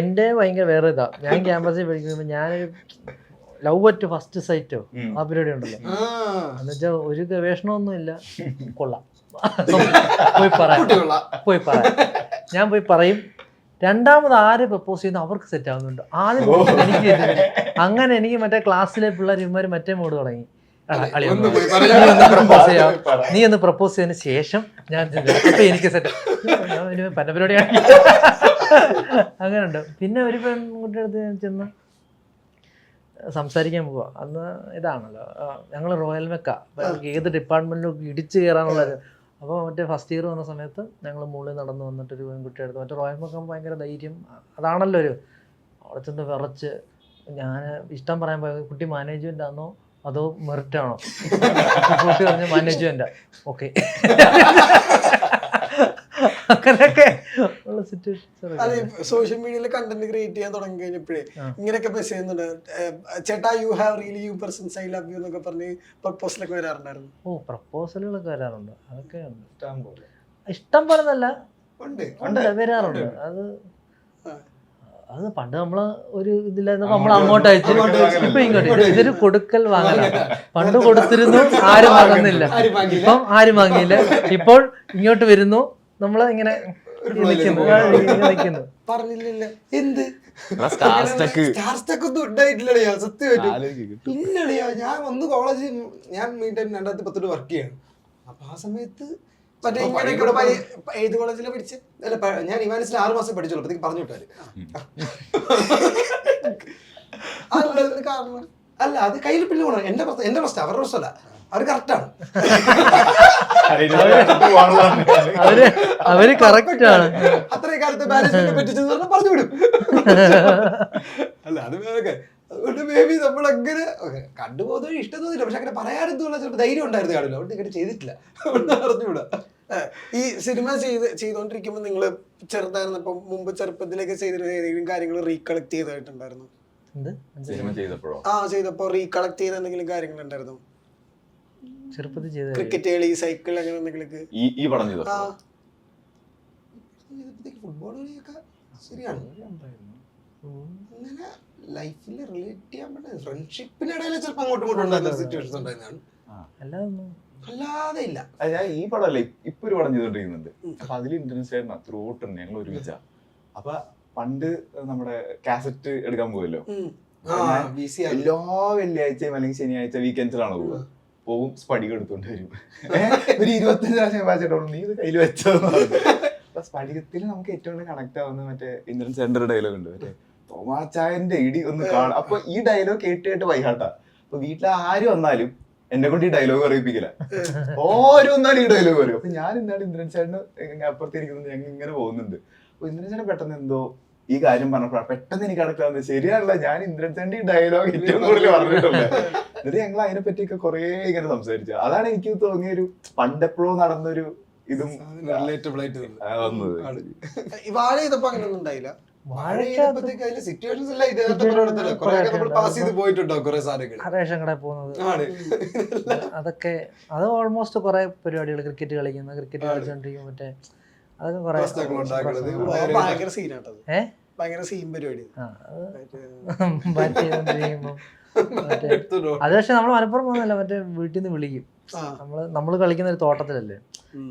എന്റെ ഭയങ്കര വേറെ ഇതാ. ഞാൻ ക്യാമ്പസിൽ പഠിക്കുമ്പോൾ ഞാനൊരു ലവ് അറ്റ് ഫസ്റ്റ് സൈറ്റോ ആ പരിപാടി ഉണ്ടല്ലോ. എന്നുവെച്ചാ ഒരു ഗവേഷണമൊന്നും ഇല്ല കൊള്ളാം പോയി പറയാം പോയി പറയാം ഞാൻ പോയി പറയും രണ്ടാമത് ആര് പ്രപ്പോസ് ചെയ്യുന്നു അവർക്ക് സെറ്റ് ആവുന്നുണ്ട്. ആദ്യം എനിക്ക് അങ്ങനെ എനിക്ക് മറ്റേ ക്ലാസ്സിലെ പിള്ളേർ ഇവന്മാർ മറ്റേ മോഡ് തുടങ്ങി. നീ. ഒന്ന് പ്രപ്പോസ് ചെയ്തതിന് ശേഷം ഞാൻ അപ്പൊ എനിക്ക് സെറ്റ് പന്ന പരിപാടിയാണ്. അങ്ങനെ ഉണ്ട്. പിന്നെ ഒരു പെൺകുട്ടിയുടെ അടുത്ത് ഞാൻ ചെന്ന് സംസാരിക്കാൻ പോവാ. അന്ന് ഇതാണല്ലോ. ഞങ്ങൾ റോയൽ മെക്ക ഏത് ഡിപ്പാർട്ട്മെന്റിലും ഇടിച്ചു കയറാനുള്ള അപ്പോൾ മറ്റേ ഫസ്റ്റ് ഇയർ വന്ന സമയത്ത് ഞങ്ങൾ മുകളിൽ നടന്നു വന്നിട്ട് ഒരു പെൺകുട്ടി എടുത്തു മറ്റേ മക്കം ഭയങ്കര ധൈര്യം. അതാണല്ലോ ഒരു അവിടെ ചെന്ന് വിറച്ച് ഞാൻ ഇഷ്ടം പറയാൻ പോയ കുട്ടി മാനേജ്മെന്റ് ആണോ അതോ മെറിറ്റ് ആണോ? കുട്ടി പറഞ്ഞു മാനേജ്മെന്റാ ഓക്കെ അങ്ങനെയൊക്കെ ഉള്ള അത് സിറ്റുവേഷൻ സോഷ്യൽ മീഡിയയിൽ കണ്ടന്റ് ക്രിയേറ്റ് ചെയ്യാൻ തുടങ്ങി കഴിഞ്ഞപ്പോഴേ. ഇങ്ങനെയൊക്കെ മെസ്സേജ് ചെയ്യുന്നുണ്ട്. ചേട്ടാ you have really you persons I love you എന്നൊക്കെ പറഞ്ഞ് പ്രപ്പോസലൊക്കെ വരാറുണ്ടായിരുന്നു. ഓ പ്രപ്പോസലുകളൊക്കെ വരാറുണ്ട്. അതൊക്കെ ഇഷ്ടം പോലെ. ഇഷ്ടം ഉണ്ട് വരാറുണ്ട്. അത് അത് പണ്ട് നമ്മൾ ഒരു ഇതിലായിരുന്നു നമ്മൾ അങ്ങോട്ട് അയച്ചു. ഇപ്പൊ ഇങ്ങോട്ട് ഇതൊരു കൊടുക്കൽ വാങ്ങലാണ്. പണ്ട് കൊടുത്തിരുന്നു ആരും വാങ്ങുന്നില്ല. ഇപ്പം ആരും വാങ്ങിയില്ല ഇപ്പോൾ ഇങ്ങോട്ട് വരുന്നു. നമ്മൾ ഇങ്ങനെ എന്ത്? ഉണ്ടായിട്ടില്ലടിയാ സത്യമായിട്ടും ആലോചിക്ക്. ഇല്ലടിയാ ഞാൻ ഒന്ന് കോളേജ് ഞാൻ മീൻടൈം രണ്ടായിരത്തി പത്തൊട്ട് വർക്ക് ചെയ്യാണ്. അപ്പൊ ആ സമയത്ത് മറ്റേ ഇങ്ങനെ ഇവിടെ ഏത് കോളേജിലാണ് പഠിച്ച്? അല്ല ഞാൻ ഇവാനിസിൽ ആറ് മാസം പഠിച്ചുള്ളൂ അപ്പത്തേക്ക് പറഞ്ഞു വിട്ടാൽ അല്ല അത് കയ്യിൽ പിന്നെ എന്റെ പ്രശ്നം എന്റെ പ്രശ്നം അവരുടെ പ്രശ്നമല്ല. അവർ കറക്റ്റാണ് അവർ അവർ കറക്റ്റ് ആണ്. അത്രയും കാലത്ത് മാനേജ്മെന്റ് പറ്റിച്ചെന്ന് പറഞ്ഞാൽ പറഞ്ഞു വിടും. അല്ല അത് വേറെ അതുകൊണ്ട് മേ ബി നമ്മളങ്ങനെ okay, ഇഷ്ടം തോന്നില്ല. പക്ഷെ അങ്ങനെ പറയാനെന്നുള്ള ചിലപ്പോൾ ധൈര്യം ഉണ്ടായിരുന്നു കാണില്ല അതുകൊണ്ട് ഇങ്ങനെ ചെയ്തിട്ടില്ല. അതുകൊണ്ട് അറിഞ്ഞൂടാ ഈ സിനിമ ചെയ്ത് ചെയ്തുകൊണ്ടിരിക്കുമ്പോൾ നിങ്ങൾ ചെറുതായിരുന്നപ്പോ മുമ്പ് ചെറുപ്പത്തിലേക്ക് ചെയ്തിരുന്ന ഏതെങ്കിലും കാര്യങ്ങൾ റീകളക്ട് ചെയ്തായിട്ടുണ്ടായിരുന്നു? എന്ത്? സിനിമ ചെയ്തപ്പോഴോ? ആ ചെയ്തപ്പോ റീകളക്ട് ചെയ്ത എന്തെങ്കിലും കാര്യങ്ങൾ ഉണ്ടായിരുന്നു ചെറുപ്പത്തിൽ ചെയ്ത ക്രിക്കറ്റ് കളി സൈക്കിൾ അങ്ങനെ എന്തെങ്കിലും ഈ ഈ പടം ആ. ഫുട്ബോൾ കളിയൊക്കെ ശരിയാണ്. അങ്ങനെ ലൈഫിൽ റിലേറ്റ് ചെയ്യാൻ പറ്റുന്ന ഫ്രണ്ട്ഷിപ്പിനിടയിൽ ചിലപ്പോൾ അങ്ങോട്ടും ഇങ്ങോട്ടും ഉണ്ടാകുന്ന സിറ്റുവേഷൻസ് ഉണ്ടായിരുന്നതാണ്. അല്ലാതൊന്നും. അല്ലാതെ ഇല്ല. അത് ഞാൻ ഈ പടമല്ല ഇപ്പൊ ഒരു പടം ചെയ്തോണ്ടിരിക്കുന്നുണ്ട് അപ്പൊ അതിൽ ഇൻട്രൻസ് ആയിരുന്നു ത്രൂ ഔട്ട് ഉണ്ട് ഞങ്ങൾ ഒരുമിച്ച. അപ്പൊ പണ്ട് നമ്മുടെ കാസറ്റ് എടുക്കാൻ സി എല്ലാ വെള്ളിയാഴ്ചയും അല്ലെങ്കിൽ ശനിയാഴ്ച വീക്കെൻഡ്സിലാണ് പോവുക. പോകും സ്പടിക എടുത്തോണ്ട് വരും. ഒരു ഇരുപത്തഞ്ച് പ്രാവശ്യം വായിച്ചിട്ടുള്ളൂ. നീ ഇത് കയ്യിൽ വെച്ചോ അപ്പൊ സ്പടികത്തിൽ നമുക്ക് ഏറ്റവും കൂടുതൽ കണക്ട് ആവുന്ന മറ്റേ ഇന്ദ്രൻ സെന്റർ ഡയലോഗ് ഉണ്ട് മറ്റേ തോമാച്ചായന്റെ ഇടി ഒന്ന് കാണാം അപ്പൊ ഈ ഡയലോഗ് കേട്ട് കേട്ട് വൈകാട്ടാ. അപ്പൊ വീട്ടിൽ ആര് വന്നാലും എന്നെ കൊണ്ട് ഈ ഡയലോഗ് അറിയിപ്പിക്കില്ല. ഓരോ വന്നാലും ഈ ഡയലോഗ് അറിയും അപ്പൊ ഞാൻ എന്താണ് ഇന്ദ്രൻ ചേട്ടന് അപ്പുറത്തിരിക്കുന്നത് ഞങ്ങൾ ഇങ്ങനെ പോകുന്നുണ്ട്. അപ്പൊ ഇന്ദ്രൻ ചേട്ടൻ പെട്ടെന്ന് എന്തോ ഈ കാര്യം പറഞ്ഞപ്പോഴാണ് പെട്ടെന്ന് എനിക്ക് കണക്കാവുന്നത് ശരിയല്ല ഞാൻ ഇന്ദ്രൻ ഡയലോഗ് ഏറ്റവും കൂടുതൽ പറഞ്ഞിട്ടുണ്ട് എന്നിട്ട് ഞങ്ങൾ അതിനെ പറ്റിയൊക്കെ കുറെ ഇങ്ങനെ സംസാരിച്ചു. അതാണ് എനിക്ക് തോന്നിയ ഒരു പണ്ടെപ്പോഴോ നടന്നൊരു ഇതും റിലേറ്റബിൾ ആയിട്ട് വന്നത്. ആണ്. ഈ വാഴ ചെയ്തപ്പോ അങ്ങനെയൊന്നും ഉണ്ടായില്ല. സിറ്റുവേഷൻസ് എല്ലാം നമ്മൾ പാസ് ചെയ്ത് പോയിട്ടുണ്ടാവും കുറെ സാധനങ്ങൾ? റേഷൻ കടയിൽ പോകുന്നത്. അതൊക്കെ അത് ഓൾമോസ്റ്റ് കുറെ പരിപാടികൾ ക്രിക്കറ്റ് കളിക്കുന്ന ക്രിക്കറ്റ് കളിച്ചോണ്ടിരിക്കും മറ്റേ അതൊക്കെ കുറെ ഭയങ്കര സീനാട്ടത് ഭയങ്കര സീൻ പരിപാടി ആ അത് പക്ഷെ നമ്മൾ മലപ്പുറം പോകുന്നല്ല മറ്റേ വീട്ടിൽ നിന്ന് വിളിക്കും നമ്മൾ നമ്മൾ നമ്മൾ കളിക്കുന്ന ഒരു തോട്ടത്തിലല്ലേ.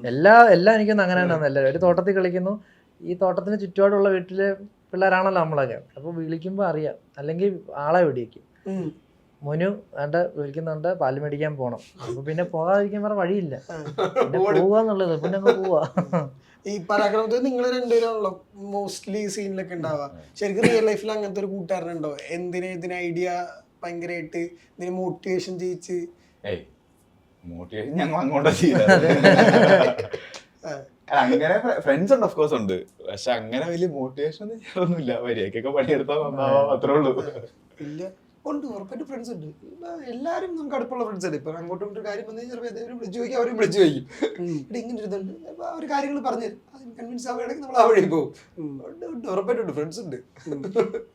എല്ലാ എല്ലാം എനിക്കൊന്നും അങ്ങനെ തന്നെ എല്ലാവരും ഒരു തോട്ടത്തിൽ കളിക്കുന്നു. ഈ തോട്ടത്തിന് ചുറ്റുപാടുള്ള വീട്ടിലെ പിള്ളേരാണല്ലോ നമ്മളൊക്കെ. അപ്പൊ വിളിക്കുമ്പോ അറിയാം. അല്ലെങ്കിൽ ആളെ വെടിയേക്കും ഉം. മോനു വേണ്ട വിളിക്കുന്നുണ്ട് പാൽ മേടിക്കാൻ പോണം. അപ്പൊ പിന്നെ പോകാതിരിക്കാൻ വേറെ വഴിയില്ല. പോവാന്നുള്ളത് പിന്നെ അങ്ങ് പോവാ. ഈ പരാക്രമത്തിൽ നിങ്ങൾ രണ്ടുപേരാണല്ലോ മോസ്റ്റ്ലി സീനിലൊക്കെ ഉണ്ടാവുക. ശരിക്കും റിയൽ ലൈഫിൽ അങ്ങനത്തെ ഒരു കൂട്ടുകാരനുണ്ടോ എന്തിനെ ഇതിന് ഐഡിയ ഭയങ്കരമായിട്ട് ഇതിന് മോട്ടിവേഷൻ ചെയ്യിച്ച് മോട്ടിവേഷൻ ഞങ്ങൾ അങ്ങോട്ടാ ചെയ്യുന്നത്. അങ്ങനെ ഫ്രണ്ട്സ് ഉണ്ട് ഓഫ് കോഴ്സ് ഉണ്ട്. പക്ഷെ അങ്ങനെ വലിയ മോട്ടിവേഷൻ ഒന്നും ചെയ്യാറൊന്നുമില്ല മര്യാദക്കൊക്കെ പണിയെടുത്താൽ നന്നാവാം അത്രേ ഉള്ളൂ. ഇല്ല. ഉണ്ട് ഉറപ്പായിട്ട് ഫ്രണ്ട്സ് ഉണ്ട്. എല്ലാവരും എല്ലാരും നമുക്ക് അടുപ്പുള്ള ഫ്രണ്ട്സ് ഉണ്ട് ഇപ്പൊ അങ്ങോട്ടും ഇങ്ങോട്ടും കാര്യം വന്നു ചിലപ്പോൾ ഏതെങ്കിലും വിളിച്ചു ചോദിക്കും അവരും വിളിച്ചു ചോദിക്കും. ഇവിടെ ഇങ്ങനെ ഒരു ഇതുണ്ട് അപ്പൊ അവർ കാര്യങ്ങൾ പറഞ്ഞു തരും. അതിന് കൺവിൻസ് ആവുകയാണെങ്കിൽ നമ്മൾ ആ വഴി പോകും. ഉണ്ട് ഉണ്ട് ഉറപ്പായിട്ടുണ്ട് ഫ്രണ്ട്സ് ഉണ്ട്.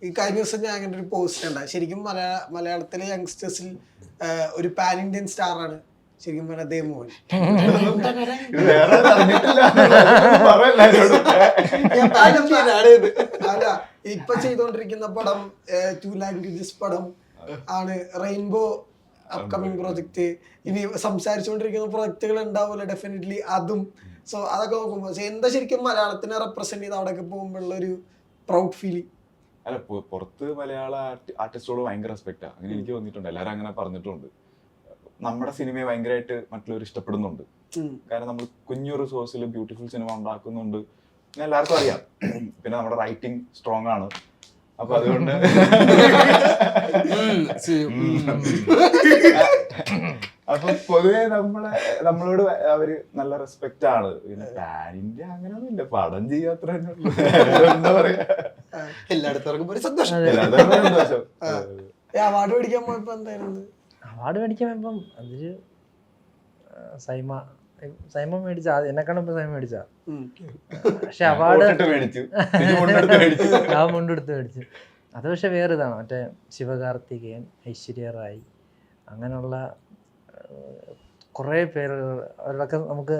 ഈ കഴിഞ്ഞ ദിവസം ഞാൻ അങ്ങനെ ഒരു പോസ്റ്റ് ഉണ്ട് ശരിക്കും മലയാള മലയാളത്തിലെ യങ്സ്റ്റേഴ്സിൽ ഒരു പാൻ ഇന്ത്യൻ സ്റ്റാർ ആണ് ശരിക്കും പറഞ്ഞ അതേ മോൻ. അല്ല ഇപ്പൊ ചെയ്തോണ്ടിരിക്കുന്ന പടം ടു ലാംഗ്വേജസ് പടം ആണ് റെയിൻബോ അപ്കമിങ് പ്രോജക്റ്റ് ഇനി സംസാരിച്ചുകൊണ്ടിരിക്കുന്ന പ്രോജക്റ്റുകൾ ഉണ്ടാവില്ല ഡെഫിനറ്റ്ലി അതും. സോ അതൊക്കെ നോക്കുമ്പോൾ എന്താ ശരിക്കും മലയാളത്തിനെ റെപ്രസെന്റ് ചെയ്ത് അവിടെയൊക്കെ പോകുമ്പോഴുള്ള ഒരു പ്രൗഡ് ഫീലിംഗ് അല്ല പുറത്ത് മലയാള ആർട്ടിസ്റ്റോട് ഭയങ്കര റെസ്പെക്റ്റാ അങ്ങനെ എനിക്ക് തോന്നിയിട്ടുണ്ട്. എല്ലാവരും അങ്ങനെ പറഞ്ഞിട്ടുണ്ട്. നമ്മുടെ സിനിമയെ ഭയങ്കരമായിട്ട് മറ്റുള്ളവർ ഇഷ്ടപ്പെടുന്നുണ്ട്. കാരണം നമ്മൾ കുഞ്ഞു റിസോഴ്സിൽ ബ്യൂട്ടിഫുൾ സിനിമ ഉണ്ടാക്കുന്നുണ്ട്. എല്ലാവർക്കും അറിയാം. പിന്നെ നമ്മുടെ റൈറ്റിംഗ് സ്ട്രോങ് ആണ്. അപ്പൊ അതുകൊണ്ട് അപ്പൊ പൊതുവെ നമ്മളെ നമ്മളോട് അവർ നല്ല റെസ്പെക്റ്റ് ആണ്. പിന്നെ പാനിന്റെ അങ്ങനെയൊന്നും ഇല്ല പടം ചെയ്യാത്ര എന്താ പറയാ? എല്ലായിടത്തും ഒരു സന്തോഷം. സന്തോഷം. അവാർഡ് മേടിക്കാൻ പോയപ്പോ എന്തായിരുന്നു? അവാർഡ് മേടിക്കാൻ പോയപ്പം അതൊരു സൈമ സൈമ മേടിച്ച ആദ്യം എന്നെ കണ്ടപ്പോ സൈമ മേടിച്ച. പക്ഷെ അവാർഡ് ആ മേടിച്ചു. പിന്നെ കൊണ്ടെടുത്ത് മേടിച്ചു. ഞാൻ മുണ്ടെടുത്ത് മേടിച്ചു. അത് പക്ഷെ വേറെ ഇതാണ് മറ്റേ ശിവകാർത്തികേയൻ ഐശ്വര്യ റായ് അങ്ങനെയുള്ള കുറേ പേര് അവരൊക്കെ നമുക്ക്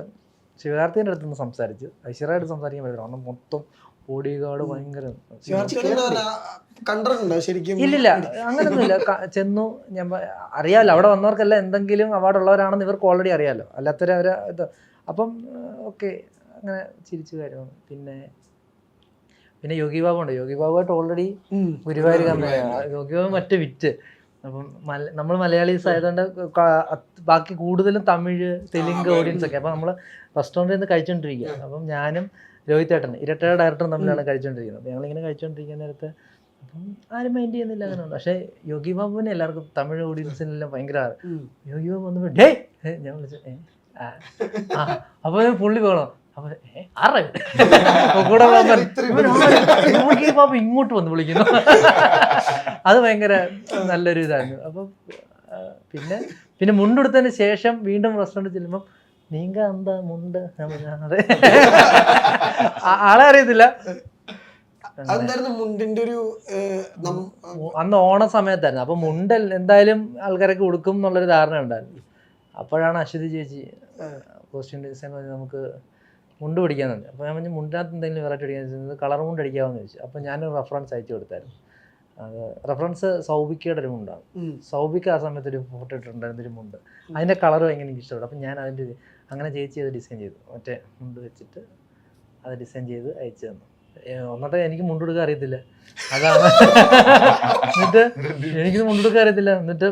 ശിവകാർത്തികന്റെ അടുത്ത് നിന്ന് സംസാരിച്ചു. ഐശ്വര്യയുടെ സംസാരിക്കാൻ പറ്റില്ല. കാരണം മൊത്തം ബോഡി ഗാർഡ് ഭയങ്കര കണ്ടിട്ടുണ്ടോ ശരിക്കും? ഇല്ലില്ല അങ്ങനൊന്നുമില്ല. ചെന്നു ഞാൻ അറിയാലോ അവിടെ വന്നവർക്കെല്ലാം എന്തെങ്കിലും അവാർഡ് ഉള്ളവരാണെന്ന് ഇവർക്ക് ഓൾറെഡി അറിയാലോ. അല്ലാത്തവരെ അവർ ഇത് അപ്പം ഓക്കെ അങ്ങനെ ചിരിച്ചു കാര്യം പിന്നെ പിന്നെ യോഗി ബാബു ഉണ്ട്. യോഗി ബാബുമായിട്ട് ഓൾറെഡി. ഗുരുവായൂർ കമ്പനിയാണ് യോഗി ബാബു മറ്റേ വിറ്റ്. അപ്പം മല- നമ്മൾ മലയാളീസ് ആയതുകൊണ്ട് ബാക്കി കൂടുതലും തമിഴ് തെലുങ്ക് ഓഡിയൻസ് ഒക്കെ. അപ്പം നമ്മൾ റെസ്റ്റോറന്റിൽ നിന്ന് കഴിച്ചുകൊണ്ടിരിക്കുക അപ്പം ഞാനും രോഹിത് ഏട്ടൻ ഇരട്ടയുടെ ഡയറക്ടറും തമ്മിലാണ് കഴിച്ചുകൊണ്ടിരിക്കുന്നത് ഞങ്ങളിങ്ങനെ കഴിച്ചുകൊണ്ടിരിക്കുന്ന നേരത്ത് അപ്പം ആരും മൈൻഡ് ചെയ്യുന്നില്ല അങ്ങനെ ഒന്നും പക്ഷേ യോഗി ബാബുവിനെ എല്ലാവർക്കും തമിഴ് ഓഡിയൻസിനെല്ലാം ഭയങ്കര. യോഗി ബാബു വന്നപ്പോൾ ഡേ ഞാൻ വിളിച്ചു അപ്പോൾ പുള്ളി പോകണം കൂടെ പാപ്പ ഇങ്ങോട്ട് വന്ന് വിളിക്കുന്നു. അത് ഭയങ്കര നല്ലൊരു ഇതായിരുന്നു. അപ്പം പിന്നെ പിന്നെ മുണ്ടെടുത്തതിന് ശേഷം വീണ്ടും റെസ്റ്റോറന്റ് ചെല്ലുമ്പം നീങ്ക എന്താ മുണ്ട്? ആളെ അറിയത്തില്ല. അതെന്തായിരുന്നു മുണ്ടിന്റെ ഒരു അന്ന് ഓണ സമയത്തായിരുന്നു. അപ്പൊ മുണ്ട് എന്തായാലും ആൾക്കാരൊക്കെ കൊടുക്കും എന്നുള്ളൊരു ധാരണ ഉണ്ടായിരുന്നു. അപ്പോഴാണ് അശ്വതി ചേച്ചി കോസ്റ്റ്യൂം ഡിസൈൻ പറഞ്ഞ് നമുക്ക് മുണ്ട് പിടിക്കാൻ തന്നെ അപ്പോൾ ഞാൻ പറഞ്ഞു മുണ്ടിനകത്ത് എന്തെങ്കിലും വെറൈറ്റി അടിക്കാൻ കളർ മുണ്ട് അടിക്കാമെന്ന് ചോദിച്ചു. അപ്പോൾ ഞാൻ റെഫറൻസ് അയച്ചു കൊടുത്തായിരുന്നു. അത് റെഫറൻസ് സൗബിക്കയുടെ ഒരു മുണ്ടാണ്. സൗബിക്ക് ആ സമയത്ത് ഒരു ഫോട്ടോ ഇട്ടിട്ടുണ്ടായിരുന്ന ഒരു മുണ്ട്. അതിന്റെ കളർ ഭയങ്കര എനിക്ക് ഇഷ്ടപ്പെട്ടു. അപ്പം ഞാൻ അതിന്റെ ഒരു- അങ്ങനെ ചേച്ചി അത് ഡിസൈൻ ചെയ്തു. മറ്റേ മുണ്ട് വെച്ചിട്ട് അത് ഡിസൈൻ ചെയ്ത് അയച്ചു തന്നു. ഒന്നത്തെ എനിക്ക് മുണ്ടെടുക്കാൻ അറിയത്തില്ല. അതാണ്. എന്നിട്ട് എനിക്ക് മുണ്ടെടുക്കാൻ അറിയത്തില്ല. എന്നിട്ട്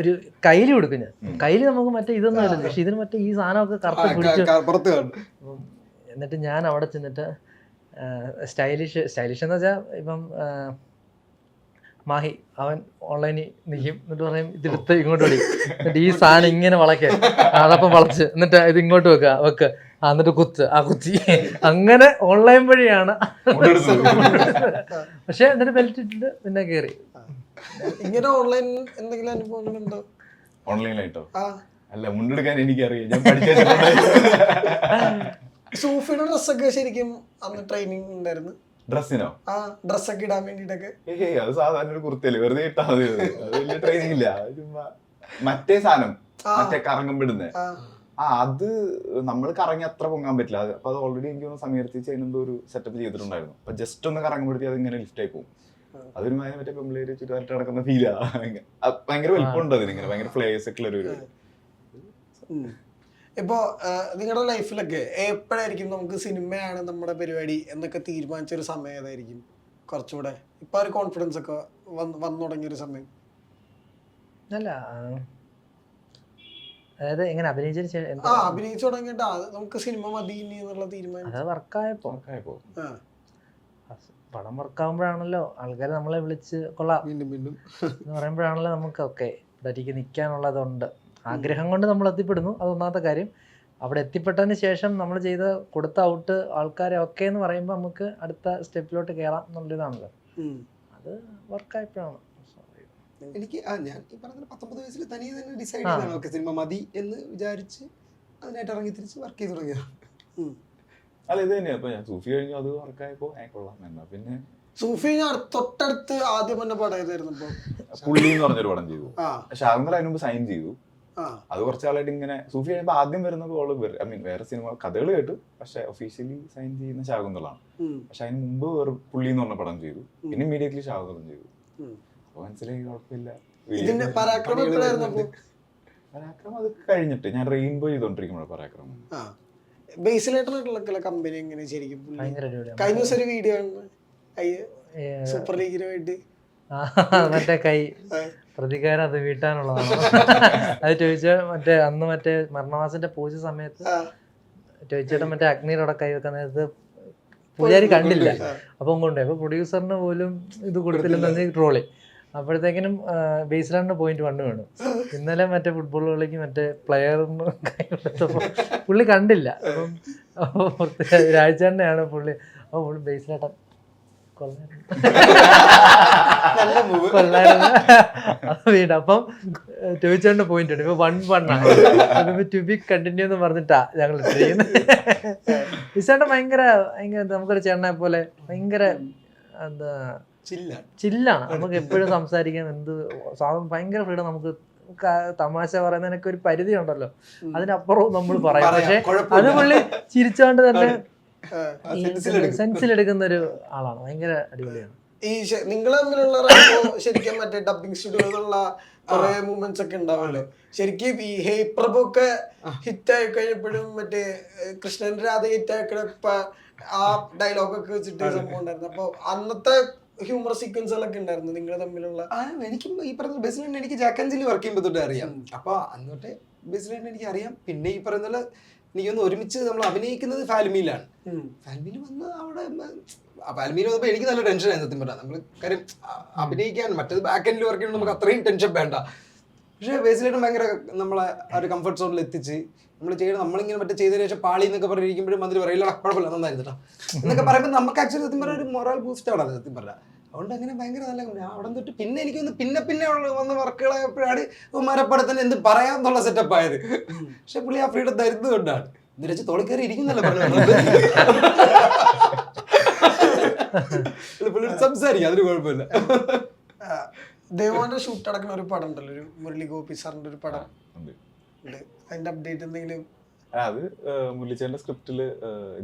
ഒരു കയ്യിൽ കൊടുക്കും ഞാൻ. കയ്യിൽ നമുക്ക് മറ്റേ ഇതൊന്നും ഇല്ലല്ലോ പക്ഷെ ഇതിന് മറ്റേ ഈ സാധനമൊക്കെ കറുത്ത് പിടിച്ചു എന്നിട്ട് ഞാൻ അവിടെ ചെന്നിട്ട് സ്റ്റൈലിഷ് സ്റ്റൈലിഷ് എന്ന് വെച്ചാൽ ഇപ്പം മാഹി അവൻ ഓൺലൈനിൽ നിൽക്കും എന്നിട്ട് പറയും ഇതെടുത്ത് ഇങ്ങോട്ട് വിളി എന്നിട്ട് ഈ സാധനം ഇങ്ങനെ വളയ്ക്കുക അതപ്പം വളച്ച്. എന്നിട്ട് ഇത് ഇങ്ങോട്ട് വെക്കുക വെക്ക്. എന്നിട്ട് കുത്ത് ആ കുത്തി. അങ്ങനെ ഓൺലൈൻ വഴിയാണ്. പക്ഷെ എന്നിട്ട് ബെൽറ്റ് ഇട്ടിട്ട് പിന്നെ കയറി ഇങ്ങനെ ഓൺലൈൻ എന്തെങ്കിലും അനുഭവങ്ങളുണ്ടോ ഓൺലൈനായിട്ടോ അല്ല മുണ്ടെടുക്കാൻ എനിക്കറിയാം. ഞാൻ പഠിച്ചു സൂഫിയുടെ ഡ്രസ്സൊക്കെ ശരിക്കും അന്ന് ട്രെയിനിങ് ഉണ്ടായിരുന്നു. ഡ്രസ്സിനോ? ആ ഡ്രസ്സൊക്കെ ഇടാൻ വേണ്ടിട്ടൊക്കെ. ഏയ് അത് സാധാരണ ഒരു കുർത്തല്ലേ വെറുതെ ഇട്ടാ മതി. അത്. അത് വലിയ ട്രെയിനിങ് ഇല്ല. അത് ചുമ്മാ മറ്റേ സാധനം ആ. മറ്റേ കറങ്ങും ആ. ആ അത് നമ്മൾ കറങ്ങി അത്ര പൊങ്ങാൻ പറ്റില്ല. അത് അപ്പൊ അത് ഓൾറെഡി എനിക്ക് തോന്നുന്നു സമീർത്തിച്ച് അതിനെന്തോ ഒരു സെറ്റപ്പ് ചെയ്തിട്ടുണ്ടായിരുന്നു. അപ്പൊ ജസ്റ്റ് ഒന്ന് കറങ്ങുമ്പോഴത്തേ അത് ഇങ്ങനെ ലിഫ്റ്റ് ആയി പോകും അതൊരു മാതിരി മറ്റേ പെമ്പിളേര് ചുറ്റുപാട്ട് നടക്കുന്ന ഫീലാ ഭയങ്കര വലിപ്പം ഉണ്ട് അതിന് ഇങ്ങനെ. ഭയങ്കര ഫ്ലേസ് ഒക്കെ ഉള്ള ഒരു ഉം. ഇപ്പോ നിങ്ങളുടെ ലൈഫിലൊക്കെ എപ്പോഴായിരിക്കും നമുക്ക് സിനിമയാണ് നമ്മുടെ പരിപാടി എന്നൊക്കെ തീരുമാനിച്ച ഒരു സമയം ഏതായിരിക്കും? കുറച്ചുകൂടെ ഇപ്പൊ ഒരു കോൺഫിഡൻസ് ഒക്കെ വന്നു തുടങ്ങിയ ഒരു സമയം. അല്ല അതായത് എങ്ങനെ ആ അഭിനയിച്ചു തുടങ്ങിയിട്ട് നമുക്ക് സിനിമ മതി ഇനി എന്നുള്ള തീരുമാനം. അത് വർക്കായപ്പോ. പടം വർക്കാവുമ്പോഴാണല്ലോ ആൾക്കാർ നമ്മളെ വിളിച്ച് കൊള്ളാം വീണ്ടും വീണ്ടും. എന്ന് പറയുമ്പോഴാണല്ലോ നമുക്ക് ഓക്കെ ഇടയ്ക്ക് നിൽക്കാനുള്ളതുണ്ട് ആഗ്രഹം കൊണ്ട് നമ്മൾ എത്തിപ്പെടുന്നു. അത് ഒന്നാമത്തെ കാര്യം. അവിടെ എത്തിപ്പെട്ടതിന് ശേഷം നമ്മൾ ചെയ്ത കൊടുത്ത ഔട്ട് ആൾക്കാരെ ഒക്കെ എന്ന് പറയുമ്പോൾ നമുക്ക് അടുത്ത സ്റ്റെപ്പിലോട്ട് കയറാം എന്നുള്ളതാണല്ലോ അത് വർക്കായപ്പോഴാണ് എനിക്ക് ആ ഞാൻ ഈ പറഞ്ഞ പത്തൊമ്പത് വയസ്സിൽ തനിയെ തന്നെ ഡിസൈഡ്. ചെയ്താണ് ഓക്കെ സിനിമ മതി എന്ന് വിചാരിച്ച് അതിനായിട്ട് ഇറങ്ങി തിരിച്ച് വർക്ക് ചെയ്ത് തുടങ്ങിയത് അല്ല ഇത് തന്നെയാ. ഇപ്പൊ ഞാൻ സൂഫി കഴിഞ്ഞു അത് വർക്കായപ്പോ കൊള്ളാം. എന്നാ പിന്നെ സൂഫി ഞാൻ തൊട്ടടുത്ത് ആദ്യം തന്നെ പടം ഏതായിരുന്നു ഇപ്പൊ? പുള്ളി എന്ന് പറഞ്ഞൊരു പടം ചെയ്തു. ശാകുന്തല അതിന് മുമ്പ് സൈൻ ചെയ്തു. അത് കുറച്ചാളായിട്ട് ഇങ്ങനെ സൂഫി കഴിയുമ്പോൾ ആദ്യം വരുന്ന കോൾ ഐ മീൻ വേറെ സിനിമ കഥകൾ കേട്ടു പക്ഷെ ഒഫീഷ്യലി സൈൻ ചെയ്യുന്ന ശാകുന്തളാണ്. പക്ഷെ അതിന് മുമ്പ് വേറെ പുള്ളി എന്ന് പറഞ്ഞ പടം ചെയ്തു. പിന്നെ ഇമ്മീഡിയറ്റ്ലി ശാകുന്തളം ചെയ്തു. അപ്പോൾ അപ്പൊ മനസ്സിലായി കുഴപ്പമില്ല. പരാക്രമം അത് കഴിഞ്ഞിട്ട് ഞാൻ റെയിൻബോ ചെയ്തോണ്ടിരിക്കുമ്പോഴാണ് പരാക്രമം. ആ. ബേസിലായിട്ടുള്ള കമ്പനി എങ്ങനെ ശരിക്കും? കഴിഞ്ഞ ദിവസം ഒരു വീഡിയോ സൂപ്പർ ലീഗിന് വേണ്ടി. മറ്റേ കൈ. പ്രതികാരം അത് വീട്ടാനുള്ളതാണ്. അത് ചോദിച്ചാൽ മറ്റേ അന്ന് മറ്റേ മരണവാസിന്റെ പൂജ സമയത്ത് ചോദിച്ചേട്ടൻ മറ്റേ അഗ്നിയുടെ കൈ വെക്കാൻ നേരത്ത് പൂജാരി കണ്ടില്ല. അപ്പം കൊണ്ടേ അപ്പൊ പ്രൊഡ്യൂസറിന് പോലും ഇത് കൊടുത്തില്ലെന്ന് ട്രോളി അപ്പോഴത്തേക്കിനും ബേസിലാണ് പോയിന്റ് വണ്ണ് വേണം. ഇന്നലെ മറ്റേ ഫുട്ബോൾ കളിക്ക് മറ്റേ പ്ലെയറിന് കൈ പുള്ളി കണ്ടില്ല. അപ്പം അപ്പോൾ തന്നെയാണ് പുള്ളി അപ്പോൾ പുള്ളി ബേസിലേട്ടൻ മൂവ് വീട് അപ്പം ചോദിച്ചോണ്ട് പോയിന്റ് ഉണ്ട് ഇപ്പൊ വൺ വൺ ആണ് അതിപ്പോ ടു ബി കണ്ടിന്യൂ എന്ന് പറഞ്ഞിട്ടാ ഞങ്ങൾ ചെയ്യുന്നത് വിശേഷം ഭയങ്കര ഭയങ്കര നമുക്കൊരു ചേട്ടനെ പോലെ ഭയങ്കര എന്താ ചില്ല ചില്ലാണ് നമുക്ക് എപ്പോഴും സംസാരിക്കാൻ എന്ത് സാധനം ഭയങ്കര ഫ്രീഡം നമുക്ക് തമാശ പറയുന്നതിനൊക്കെ ഒരു പരിധി ഉണ്ടല്ലോ അതിനപ്പുറവും നമ്മൾ പറയും പക്ഷെ. അത് പുള്ളി ചിരിച്ചോണ്ട് തന്നെ. സെൻസിലെടുക്കുന്ന ഒരു ആളാണ്. ഭയങ്കര അടിപൊളിയാണ്. ഈ നിങ്ങൾ തമ്മിലുള്ള ശരിക്കും മറ്റേ ഡബിങ് സ്റ്റുഡിയോയിലുള്ള കുറെ മൂമെന്റ്സ് ഒക്കെ ഉണ്ടാവുമല്ലോ ശരിക്കും ഈ ഹേ പ്രഭു ഒക്കെ ഹിറ്റ് ആയി കഴിഞ്ഞപ്പോഴും മറ്റേ കൃഷ്ണൻ രാധ ഹിറ്റ് ആക്കണപ്പ ആ ഡയലോഗ് ഒക്കെ വെച്ചിട്ട് സംഭവം ഉണ്ടായിരുന്നു. അപ്പൊ അന്നത്തെ ഹ്യൂമർ സീക്വൻസുകളൊക്കെ ഉണ്ടായിരുന്നു നിങ്ങൾ തമ്മിലുള്ള? ആ എനിക്കും ഈ പറഞ്ഞ ബസ്സിലാണ് എനിക്ക് ജാക്കൻസിൽ വർക്ക് ചെയ്യുമ്പോൾ തൊട്ട് അറിയാം. അപ്പൊ അന്ന് തൊട്ടേ എനിക്ക് അറിയാം. പിന്നെ ഈ പറയുന്ന പോലെ എനിക്കൊന്ന് ഒരുമിച്ച് നമ്മൾ അഭിനയിക്കുന്നത് ഫാൽമിയിലാണ്. ഫാൽമിയിൽ വന്ന് അവിടെ ഫാൽമിയിൽ വന്നപ്പോൾ എനിക്ക് നല്ല ടെൻഷൻ ആയിരുന്നു സത്യം പറഞ്ഞാൽ നമ്മൾ കാര്യം അഭിനയിക്കാൻ മറ്റേത് ബാക്ക് എൻഡിൽ വർക്ക് ചെയ്യുമ്പോൾ നമുക്ക് അത്രയും ടെൻഷൻ വേണ്ട. പക്ഷേ ബേസിലായിട്ടും ഭയങ്കര നമ്മളെ ആ ഒരു കംഫർട്ട് സോണിൽ എത്തിച്ച് നമ്മൾ ചെയ്യണം നമ്മളിങ്ങനെ മറ്റേ ചെയ്തതിന് ശേഷം പാളി എന്നൊക്കെ പറഞ്ഞിരിക്കുമ്പോഴും മന്ത്രി പറയില്ല കുഴപ്പമില്ല നന്നായിരുന്നു എന്നൊക്കെ പറയുമ്പോൾ നമുക്ക് ആക്ച്വലി സത്യം പറഞ്ഞാൽ ഒരു മൊറൽ ബൂസ്റ്റ് ആണ് സത്യം പറഞ്ഞാൽ അതുകൊണ്ട് അങ്ങനെ ഭയങ്കര നല്ല ഞാൻ അവിടെ തൊട്ട് പിന്നെ എനിക്ക് വന്ന് പിന്നെ പിന്നെ വന്ന് വർക്കുകളായപ്പോഴാണ് മരപ്പടത്തിന് എന്ത് പറയാന്നുള്ള സെറ്റപ്പ് ആയത്. പക്ഷെ പുള്ളി ആ ഫ്രീഡം തരുന്നതുകൊണ്ടാണ് കൊണ്ടാണ്. വെച്ച് ഇരിക്കുന്നല്ല ഇരിക്കുന്നല്ലേ പറഞ്ഞത് പുള്ളി സംസാരിക്കും അതിന് കുഴപ്പമില്ല. ദേവാന്റെ ഷൂട്ട് അടക്കുന്ന ഒരു പടം ഉണ്ടല്ലോ ഒരു മുരളി ഗോപി സാറിന്റെ ഒരു പടം. ഉണ്ട്. അതിന്റെ അപ്ഡേറ്റ് എന്തെങ്കിലും അത് മുല്ലിച്ചേന്റെ സ്ക്രിപ്റ്റിൽ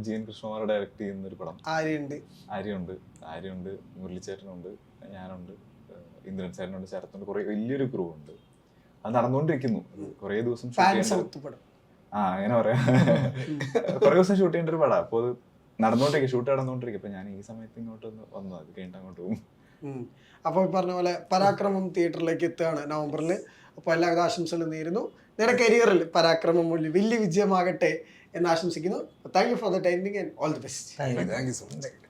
ജി എൻ കൃഷ്ണകുമാർ ഡയറക്ട് ചെയ്യുന്ന ഒരു പടം. ആര്യണ്ട് ആര്യുണ്ട് ആര്യുണ്ട് മുരളിച്ചേട്ടനുണ്ട് ഞാനുണ്ട് ഇന്ദ്രൻ ചേട്ടനുണ്ട് ശരത്തുണ്ട് കുറെ വലിയൊരു ക്രൂ ഉണ്ട് അത് നടന്നുകൊണ്ടിരിക്കുന്നു. കുറെ ദിവസം ആ അങ്ങനെ പറയാം. കുറെ ദിവസം ഷൂട്ട് ചെയ്യേണ്ട ഒരു പടം. അപ്പോൾ അത് നടന്നുകൊണ്ടിരിക്കും ഷൂട്ട് നടന്നുകൊണ്ടിരിക്കും. അപ്പൊ ഞാൻ ഈ സമയത്ത് ഇങ്ങോട്ട് വന്നു അത് കഴിഞ്ഞിട്ട് അങ്ങോട്ട് പോകും. അപ്പൊ അപ്പോൾ പറഞ്ഞ പോലെ പരാക്രമം തിയേറ്ററിലേക്ക് എത്തുകയാണ് നവംബറിൽ അപ്പോൾ എല്ലാവിധ ആശംസകളും നേരുന്നു. നിങ്ങളുടെ കരിയറിൽ പരാക്രമം വലിയ വിജയമാകട്ടെ എന്ന് ആശംസിക്കുന്നു. Thank you for the timing and all the best. Thank you so much